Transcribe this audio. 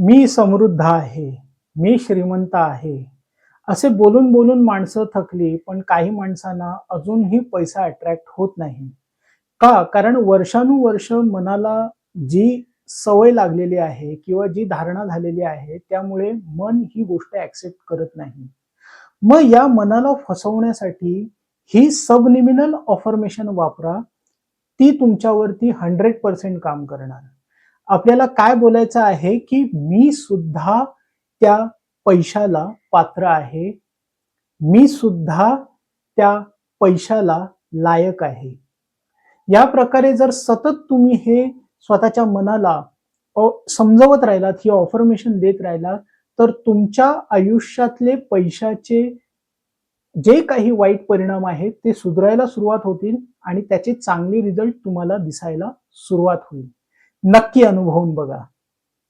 मी समृद्ध आहे मी श्रीमंत आहे. असे बोलून बोलून माणसं थकली पण काही माणसांना अजूनही पैसा अट्रॅक्ट होत नाही. का? कारण वर्षानुवर्ष मनाला जी सवय लागलेली आहे किंवा जी धारणा झालेली आहे त्यामुळे मन ही गोष्ट ऍक्सेप्ट करत नाही. मग या मनाला फसवण्यासाठी ही सबनिमिनल ऑफर्मेशन वापरा. ती तुमच्यावरती हंड्रेड पर्सेंट काम करणार. आपल्याला काय बोलायचं आहे की मी सुद्धा त्या पैशाला पात्र आहे. मी सुद्धा त्या पैशाला लायक आहे. या प्रकारे जर सतत तुम्ही हे स्वतःच्या मनाला समजवत राहिलात ही ऑफर्मेशन देत राहिलात तर तुमच्या आयुष्यातले पैशाचे जे काही वाईट परिणाम आहेत ते सुधारायला सुरुवात होतील आणि त्याचे चांगले रिझल्ट तुम्हाला दिसायला सुरुवात होईल. नक्की अनुभवून बघा.